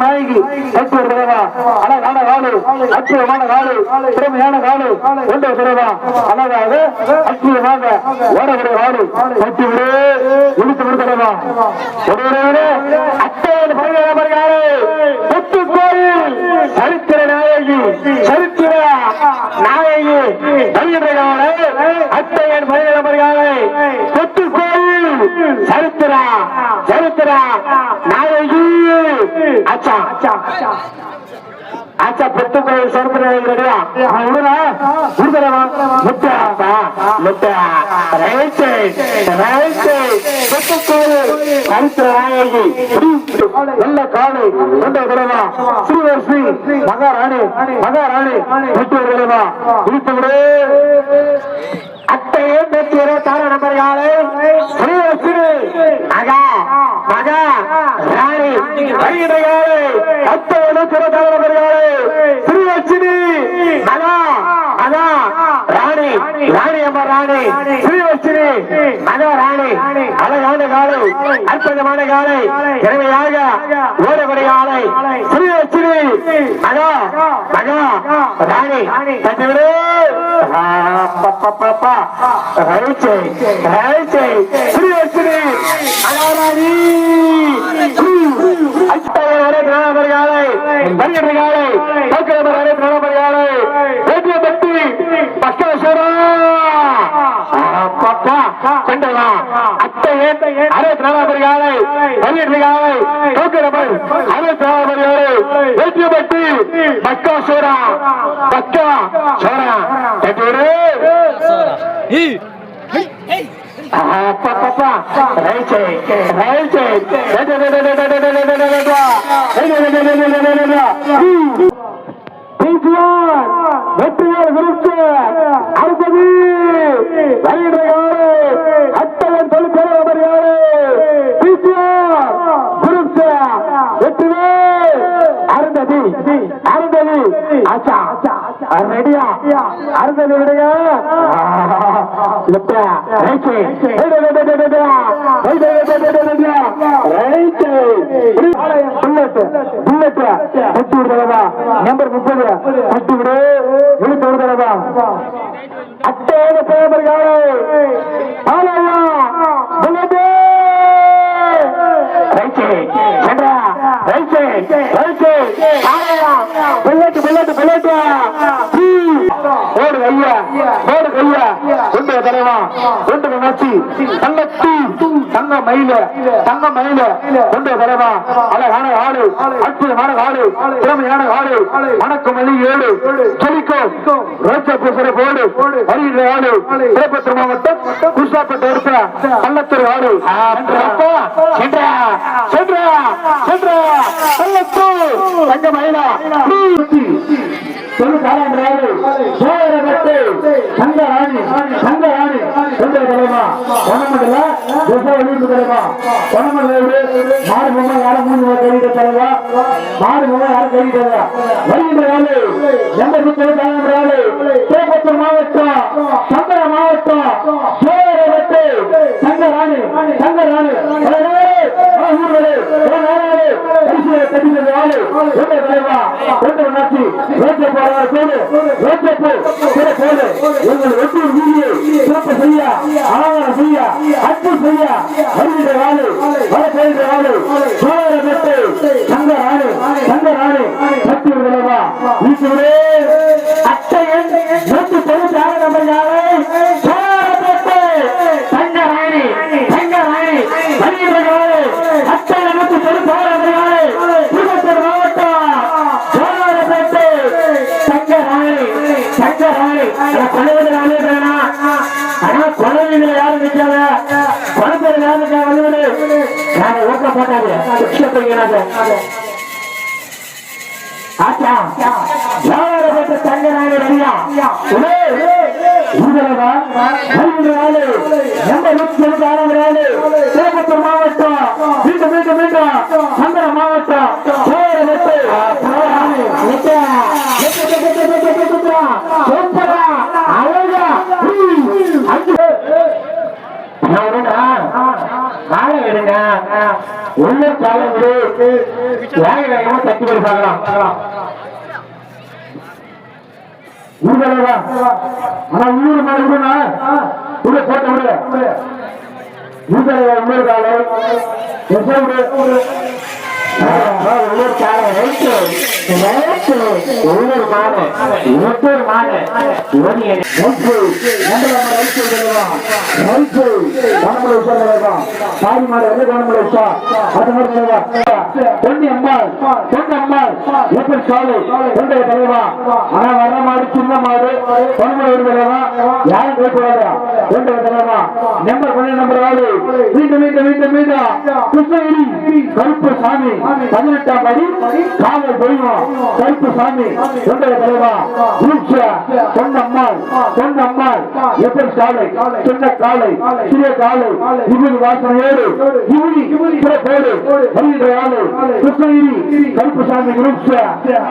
நாயகி அழகான காலு அற்புதமான காலு திறமையான காலு கொண்ட பிறவா அழகாக அற்புதமாக ஓடக்கூடிய காலு. பட்டி விடு இழுத்து விடுதலவா அத்தையின் பரிகாரே புத்து கோயில் சரித்திர நாயகி சரித்திர நாயகி. பரிகாரே அத்தையின் பரிகாரே புத்து கோயில் சரித்திரா சரித்திரா நாயகி. அச்சா அச்சா. ஆச்சா பெத்து கோயில் அத்தையே பேசுகிற தார நம்பர் மகா மகா ராணி வருகிற யாரு அத்தையோட சிற ஸ்ரீலட்சுமி மகா மகா ராணி ராணி அம்மா ராணி ஸ்ரீலட்சுமி மகா ராணி அழகான காலை அற்புதமான காலை திறமையாக ஓடக்கூடிய ஆலை ஸ்ரீலட்சுமி மகா மகா ராணி. தந்துவிடு. பாப்பா ரைச்சை ரைச்சை ஸ்ரீலட்சுமி மகாராணி அஷ்டவரை பிரணாமரியாலை பரியமரியாலை போக்கிரமரை பிரணாமரியாலை ரேடியோ பக்தி பஸ்கேஸ்வரா அப்பா கொண்டவா அத்தையே அரே பிரணாமரியாலை பரியமரியாலை போக்கிரமர் அரே பிரணாமரியாலை ரேடியோ பக்தி பஸ்கேஸ்வரா பஸ்கா சோரா தட்டுரு அப்பா ரைச்சை ரைச்சை வெற்றியார் விருச்சு அடுத்தது யாரு அட்டவன் தொழிற்சலைவர் யாரு பிசிஆர் விருச்சு வெற்றிவே அருந்ததி அருந்ததி அச்சா அச்சா ரெடியா அருந்ததி விடுங்க லெப்டா ரைட் நம்பர் முப்பது. பத்து விடு. விழுத்து விடுதலவா அட்டோட பேமர் யாரு? ஆலையா புல்லட்டு. ரைட் சென்றா ரைட் ரைட் ஆலையா புல்லட்டு புல்லட்டு புல்லட்டு ஓடு ஐயா ஓடு ஐயா தலைவா கொண்டு நோச்சி தங்கத்தி தங்க மயில தங்க மயில கொண்டு தலைவா அழகான ஆளு அற்புதமான ஆளு திறமையான ஆளு வணக்கம் மணி ஏழு ஜொலிக்கோ ரோச்சா பூசர போடு வருகின்ற ஆளு திருப்பத்தூர் மாவட்டம் குருசாப்பட்டு எடுத்த பள்ளத்தூர் ஆளு சென்றா சென்றா சென்றா பள்ளத்தூர் தங்க மயிலா தலைவா திசை ஒளிந்து தலைவா பொன்னமண்டல மாடு பொம்மை யாரும் மூணு கழிக்க தலைவா? மாடு பொம்மை யாரும் கழிக்க தலைவா? வருகின்ற ஆளு எண்பத்தி சொல்லு திருப்பத்தூர் மாவட்டம் சங்கர மாவட்டம் சோழரகத்து தங்க ராணி. கட்டிக்கிறது ஆளு சொல்ற தலைவா கொண்டு வந்தாச்சு ரோட்டை போறவரை போடு போ சில போடு. உங்கள் வெற்றி வீதியை சிறப்பு செய்ய அலங்காரம் செய்ய அற்பு செய்ய. வருகின்ற ஆளு வர செய்கின்ற சோழர வீட்டுவிடே அத்தையன் ஆறு நம்பர் யாரை? சங்கராணி கொலைவதில் அழிவுறா ஆனா யாரும் யாரும் நாங்க ஓட்ட போட்டாங்க. ஆச்சா? உங்களவா எந்த எழுபத்தி ஆறாம் திருப்பத்தூர் மாவட்டம். மீண்டும் மீண்டும் மீண்டும். சந்திர மாவட்டம். சோழராணி விடுங்க உள்ள காலை வேக வேகமா தட்டி போய் பார்க்கலாம் ஊர்களா ஆனா உள்ள போட்ட ஊர்களா உள்ளூர் விடு காலை ரைட்டு ரைட்டு மாடு உள்ளூர் மாடு நம்பர் நம்பர் ஆளு மீண்டும் மீண்டும் மீண்டும் மீண்டும் கிருஷ்ணகிரி கருப்பு சாமி பதினெட்டாம் படி காவல் தெய்வம் கருப்பு சாமி கொண்டைய தலைவா ரூக்ஷா பொன்னம்மாள் பொன்னம்மாள் எப்படி சாலை? சொன்ன காலை சிறிய காலை இவரு வாசனையோடு இவரி போடு வருகின்ற ஆளு கிருஷ்ணகிரி கருப்பு சாமி ரூக்ஷா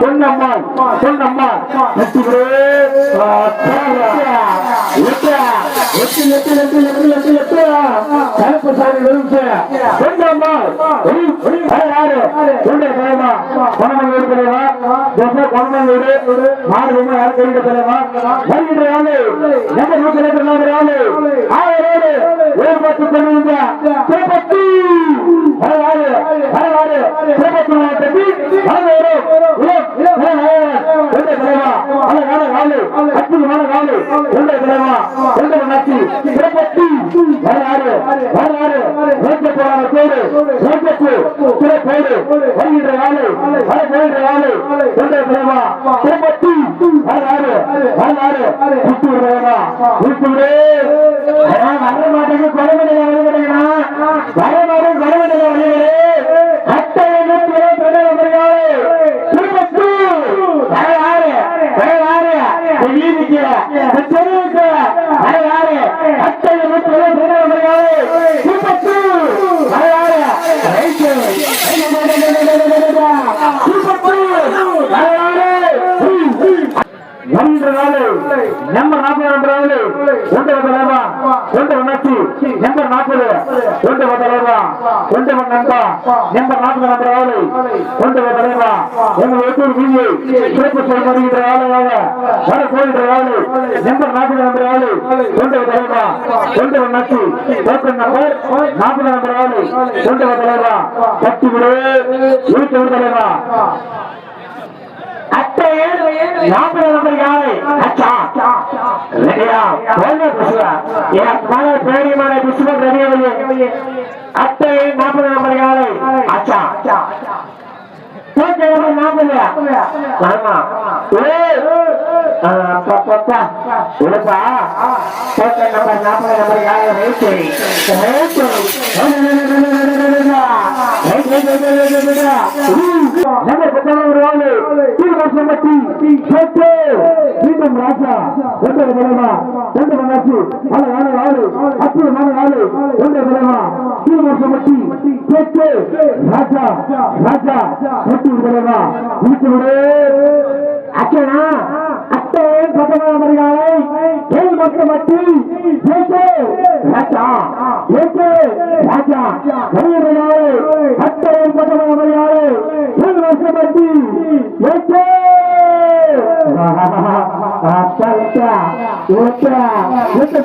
பொன்னம்மாள் பொன்னம்மாள் வெற்றிகளே எட்டு எட்டு எட்டு எட்டு எட்டு எட்டு கருப்பு சாமி ரூக்ஷா பொன்னம்மாள் யாரு கொண்டே தலைவா கொணமன் வீடு தலைவா தசை கொணமன் வீடு மாடு ரொம்ப யாரு கையிட்ட தலைவா வருகின்ற ஆளு எந்த நூற்றி நாலு ஆளு ஆயிரோடு ஒரு பத்து திருப்பத்தி வரலாறு வரலாறு திருப்பத்தி மாவட்டத்தில் வரலாறு கொண்டே தலைவா அழகான காலு அற்புதமான காலு கொண்டே தலைவா கொண்டே நச்சு திருப்பத்தி வரலாறு வரலாறு ரோஜ போராட கோடு ரோஜப்பு சிறை வருகின்ற ஆளு வர போகின்ற ஆளு தலைவா திருப்பத்தி விடு குறைமணி வருகிறேனா வர மாட்டேன் குறைமணி வருகிறே அட்டை எண்ணூத்தி இருபத்தி ரெண்டு வருகிறாரு திருப்பத்தி வரலாறு வரலாறு வீதிக்கு தெருவுக்கு வரலாறு அட்டை எண்ணூத்தி இருபத்தி ரெண்டு வருகிறாரு திருப்பத்தி வரலாறு ரைட்டு திருப்பத்தி வரலாறு ஒன்று நாலு நம்பர் நாற்பது ரெண்டு நாலு ஒன்று தலைவா ஒன்று நம்பர் நாற்பது. ஒன்று தலைவா. ஒன்று நண்பா. நம்பர் நாற்பது நம்பர் ஆளு ஒன்று தலைவா. எங்கள் எட்டூர் வீதி. சிறப்பு செய்ய செயல்படுகின்ற ஆளுகளாக வர போகின்ற ஆளு நம்பர் நாற்பது நம்பர் ஆளு ஒன்று தலைவா. ஒன்று உணர்ச்சி ஓப்பன் நம்பர் நாற்பது நம்பர் ஆளு ஒன்று தலைவா. பத்து விடு. இருபத்தி ஒரு தலைவா. அத்தையில் நாற்பது நம்பர் யாரு அச்சா. ரெடியா? ஒண்ணு புசுவா. என் மன பேடி மன புசுவ நாற்பது நம்பர் யாரை அச்சா. தோற்ற நம்பர் நாற்பது. நம்பர் நாற்பது ரைட்டு நம்ம மீண்டும் ராஜா ஒன்றரை தலைவா ஒன்று மன்னாச்சு அழகான ஆளு அற்புதமான ஆளு ஒன்றை தலைவா தீர்மாசம்பட்டி சேட்டு ராஜா ராஜா ஒட்டு தலைவா வீட்டு விடு அச்சனா அத்தை பத்தொன்பதாம் மரியாதை கேள் மக்கள் மட்டி சேட்டு ராஜா சேட்டு ராஜா வருகிறாரு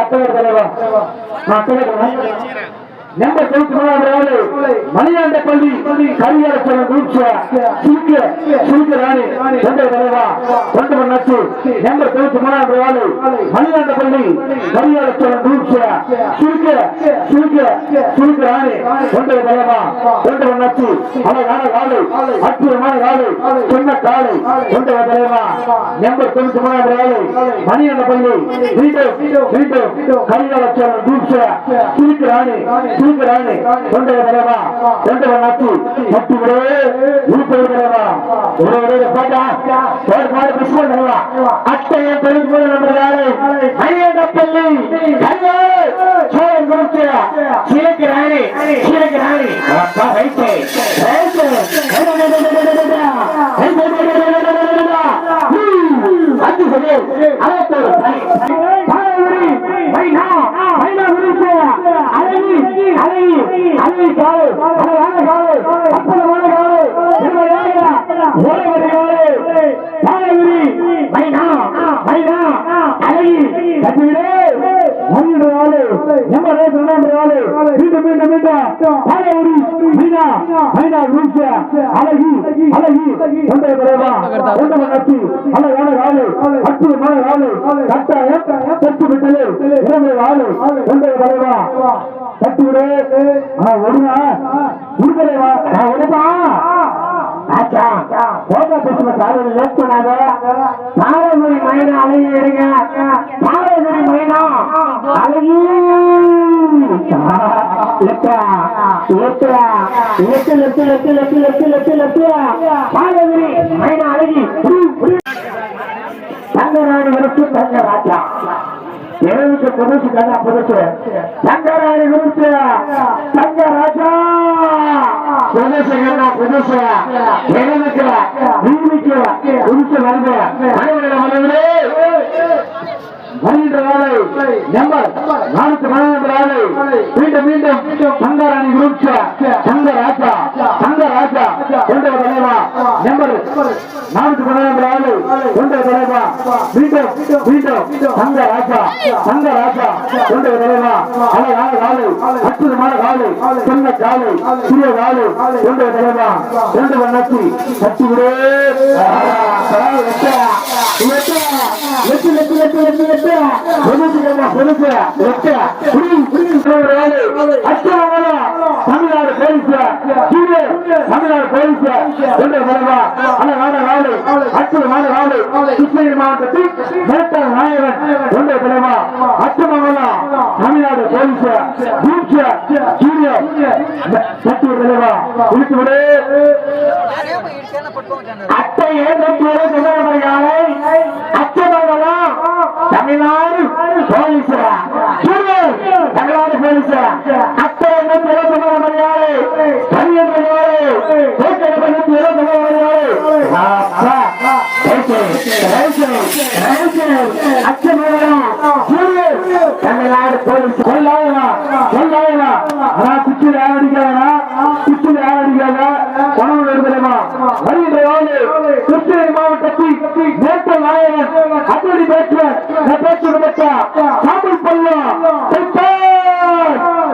பேபி பத்து விடவா வீட்டு விடு மணியாண்ட பள்ளி கரியாரச்சலம் குரூப் சுருக்க சுருக்க ராணி தொண்டை தலைவா தொண்டை நச்சு நம்பர் தொண்ணூத்தி மூணாவது ஆளு மணியாண்ட பள்ளி மரியாதை தூட்சியா சுருக்க சுருக்க சுருக்க ராணி ஒன்றை தலைவா ஒன்றை நச்சு அழகான காலை அற்புதமான காலை சொன்ன காலை ஒன்றை தலைவா நம்பர் தொண்ணூத்தி மூணாவது ஆளு மணியாண்ட பள்ளி வீட்டும் வீட்டும் சுருக்க ராணி சுருக்க ராணி ஒன்றை பலமா ஒன்றை நச்சு பத்து விட உருப்படி வரவா ஒரு ஒரு போட்டா ஒரு பாடு பிஸ்மல் பண்ணலாம் அத்தையை தொழில் போல நம்புகிறாரு ஐயப்பள்ளி சோழன் குறித்து சீலக்கு ராணி சீலக்கு ராணி அப்பா வைத்து அது சரி அழைத்தோடு பாரவரி பை மைனா தட்டு விடு ஆ, ஒடுங்க உடுக்கலைவா நான் காலையில் லேட் பண்ணாத பாரம்பரி மைனா அழகி எடுங்க பாரம்பரி மைனா அழகி. லெட்டா லெட்டா மைனா அழகி. தங்க ராஜா. எனக்கு புதுசு கண்ணா புதுசு தங்கராணி குறித்து தங்க ராஜா. புதுசு கண்ணா புதுசு எனக்கு நீதிக்கு புதுசு வந்து மனிதன மனிதரே வருகின்ற வேலை நம்பர் நானூத்தி பதினொன்று வேலை மீண்டும் மீண்டும் தங்கராணி குரூப் தங்க ராஜா. தங்க ராஜா. கொண்ட தலைவா. நம்பர் பதினொன்று வேலை கொண்ட தலைவா. மீண்டும் மீண்டும். தங்க ராஜா தங்க ராஜா. கொண்ட தலைவா. அழகான காலை அற்புதமான காலை. சொன்ன காலை சிறிய காலை. கொண்ட தலைவா. கொண்ட வண்ணத்தி கட்டி விடு. Tamil Nadu police Tamil Nadu police. கொண்ட தலைவா. அழகான காலை அற்புதமான காலை கிருஷ்ணகிரி மாவட்டத்தில் மேட்டர் நாயகன் தலைவா தமிழ்நாடு போலீஸ் சத்திய தலைவா இழுத்து விடு தமிழ்நாடு போலீஸ் தமிழ்நாடு போலீஸ் கொள்ளாதா கொள்ளாதா ஆனா குச்சியில் யார் அடிக்காதா குச்சியில் யார் அடிக்காத உணவு விடுதலைமா வருகின்ற கிருஷ்ணகிரி மாவட்டத்தில் நேற்று நாயகன் அத்தடி பேச்சுவர் பேச்சு விடத்தா பள்ளம்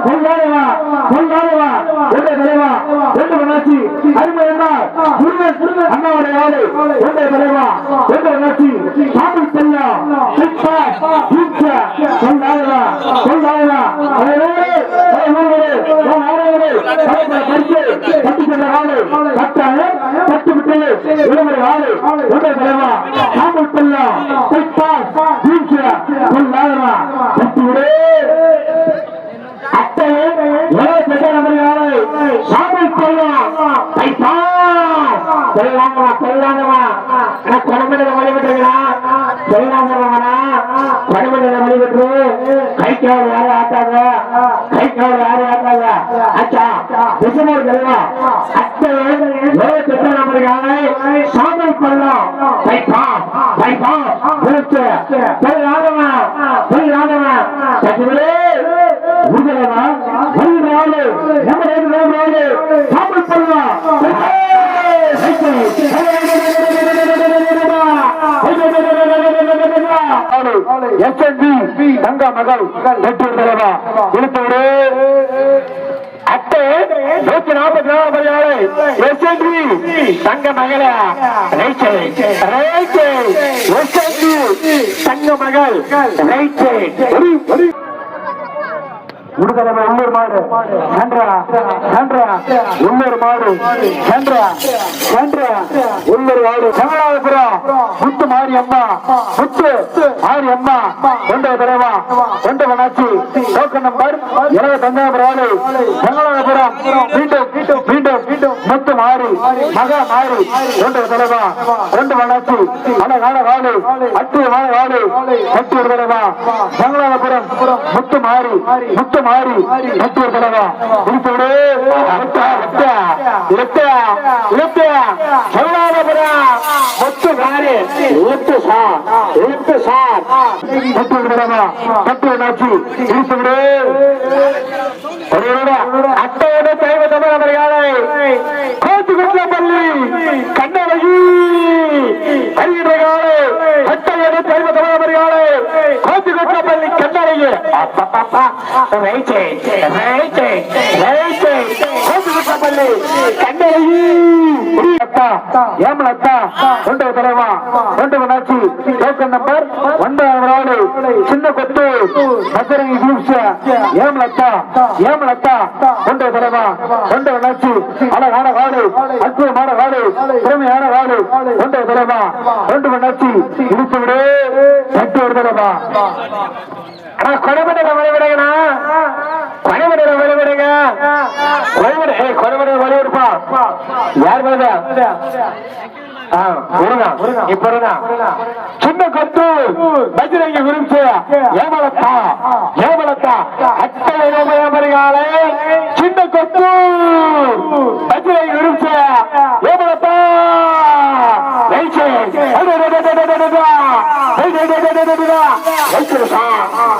கொள்ளாதவா கொள்ளாதவா ஒன்றை தலைவா ஒன்று மனாட்சி அருமை என்ன முருகன் அண்ணாவுடைய ஆளு ஒன்றை தலைவா ஒன்றை மனாட்சி சாமில் பள்ளம் கொள்ளாதவா கொள்ளாதவா கைக்கால் யாரும் ஆட்டாங்க? கைக்கால் யாரும் ஆட்டாங்க? அச்சா விசமூர் செல்வா அத்தை இருபத்தி எட்டாம் நம்பருக்காக சாமி பள்ளம். கைப்பா கைப்பா விருத்து பெரு ராகவா பெரு ராகவா. எஸ்என்பி தங்க மகள் வெற்றி தலைவா கொடுத்தவரு அட்டை நூத்தி நாற்பத்தி நாலு மரியாதை எஸ்என்டி தங்க மகள. ரைச்சை ரைச்சை எஸ்என்டி தங்க மகள். ரைச்சை முடுதலை உள்ளூர் மாடு. சென்றா சென்றா உள்ளூர் மாடு. சென்றா சென்றா உள்ளூர் மாடு. செங்கலாபுரம் முத்து மாரி அம்மா முத்து மாரி அம்மா கொண்ட தலைவா. கொண்ட வனாச்சி டோக்கன் நம்பர் இருபத்தி அஞ்சாம் ஆளு செங்கலாபுரம் மீண்டும் மீண்டும் மீண்டும். முத்து மாறி. மகா மாறி. கொண்ட தலைவா. கொண்ட வனாச்சி அழகான வாழு. அற்புதமான வாழு. கட்டி தலைவா செங்கலாபுரம் முத்து மாறி. முத்து மாறி. மாறி ஒரு தலைவா குறிப்போடு செங்கலாபுரம் முத்து மாறி முத்து சார் முத்து சார். கட்டி தலைவா கட்டி ஒரு நாச்சி முடித்தோடு அட்டையோட தெய்வ தமிழர்களை கோத்து குற்றப்பள்ளி கண்ணழகி வருகின்ற அட்டையோட தெய்வ தமிழர்களை கோத்து குற்றப்பள்ளி கண்ணழகி ரைட்டே ரைட்டே ரைட்டே கோத்து குற்றப்பள்ளி கண்ணழகி அத்தா ஏமலத்தா கொண்ட தலைவா கொண்ட நாச்சி டோக்கன் நம்பர் ஒன்பதாம் நாடு சின்ன கொத்து பத்திரங்கி குரூப்ஸ் ஏமலத்தா ஏமலத்தா கொண்ட தலைவா கொண்ட நாச்சி அழகான காடு அற்புதமான காடு திறமையான காடு கொண்ட தலைவா கொண்டு நாச்சி இடித்து விடு ஒரு தலைவா கொடைமடை வழி விடுங்கண்ணா கொடைமடை வழி விடுங்க கொடைமடை கொடைமடை வழி யார் வருதா சின்ன கொத்து பஜ்ரங்கி விரும்பு ஏமலத்தா ஏமலத்தா. அத்தனை ஏமரிகாலை சின்ன கொத்து பஜ்ரங்கி விரும்பு ஏமலத்தா.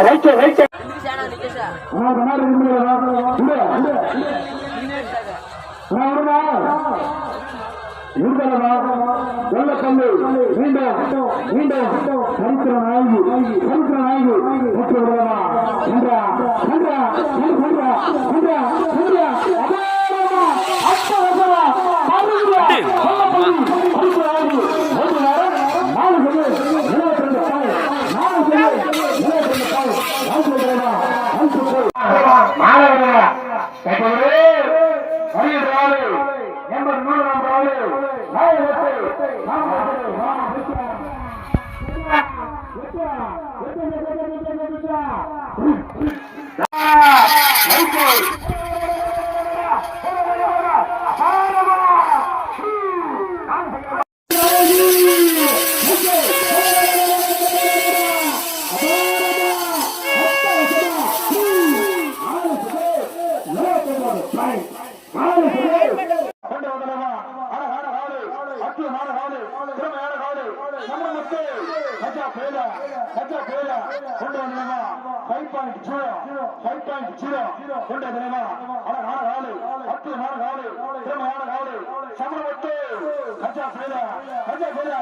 ரைச்சே ரைச்சே வெள்ளக்கல்லு மீண்டும் மீண்டும் சரித்திர நாயகி சரித்திர நாயகி வெற்றி விடலாமா என்றா என்றா என்றா என்றா என்றா அபாரமா அற்புதமா நாயகி ஒரு நேரம் நாலு சொல்லு இருபத்தி ரெண்டு பாய் நாலு சொல்லு இருபத்தி ரெண்டு பாய் நாலு சொல்லுறா நாலு சொல்லு மாணவர்களா எப்பொழுது வருகிறாரு ஃபைவ் பாயிண்ட் ஜீரோ கொண்டு வந்தனமா அழகான அற்புதமான திறமையான கஜா கஜா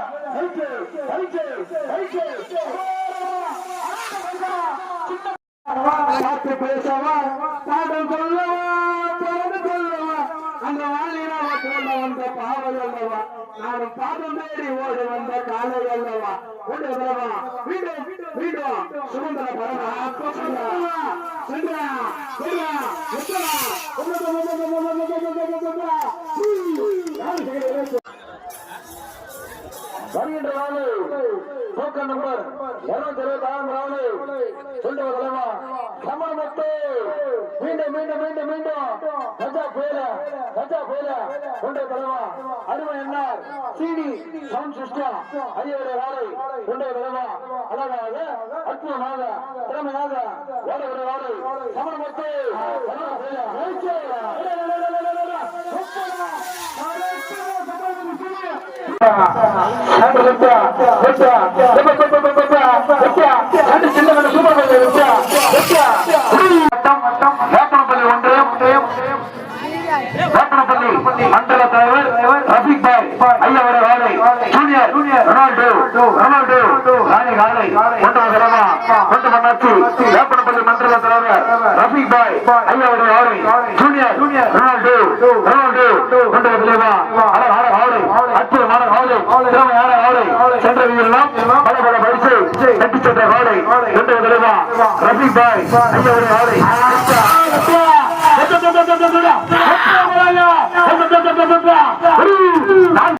பேசவா பாடல் கொள்ளவா பிறந்து கொள்ளவா அந்த வாழினாவ போல வந்த பாவல் அல்லவா நானும் பாதம் தேடி ஓடி வந்த காலை அல்லவா ஓடி அல்லவா மீண்டும் மீண்டும் வருகின்ற டோக்கன் நம்பர் இருநூத்தி இருபத்தி ஆறாம் நாளு சொல்லுவ தலைவா சமணமத்து மீண்டும் மீண்டும் மீண்டும் மீண்டும் கஜா புயல கஜா புயல கொண்ட தலைவா. அருமை என்னார் சிடி சவுண்ட் சிஸ்டம் ஐயருடைய வாழை கொண்ட தலைவா. அழகாக அற்புதமாக திறமையாக ஓடுகிற வாழை சமணமத்து கஜா புயல. மண்டல தலைவர் ரஃபீக் பாய் ஐயா வர வாழை ஜூனியர் ரொனால்டோ ரொனால்டோ காலை காலை கொண்டு வரலாமா கொண்டு வந்தாச்சு வேப்பனப்பள்ளி மண்டல தலைவர் பாய் ஜூனியர் இரண்டு மூன்று ஒன்று தெளிவா அழகான காவலை அற்புதமான காவலை திறமையான காவலை சென்றவையெல்லாம் பல பல பரிசு கட்டி சென்ற காவலை ஒன்று தெளிவா ரபி பாய் ஐயாவுடைய காவலை நான்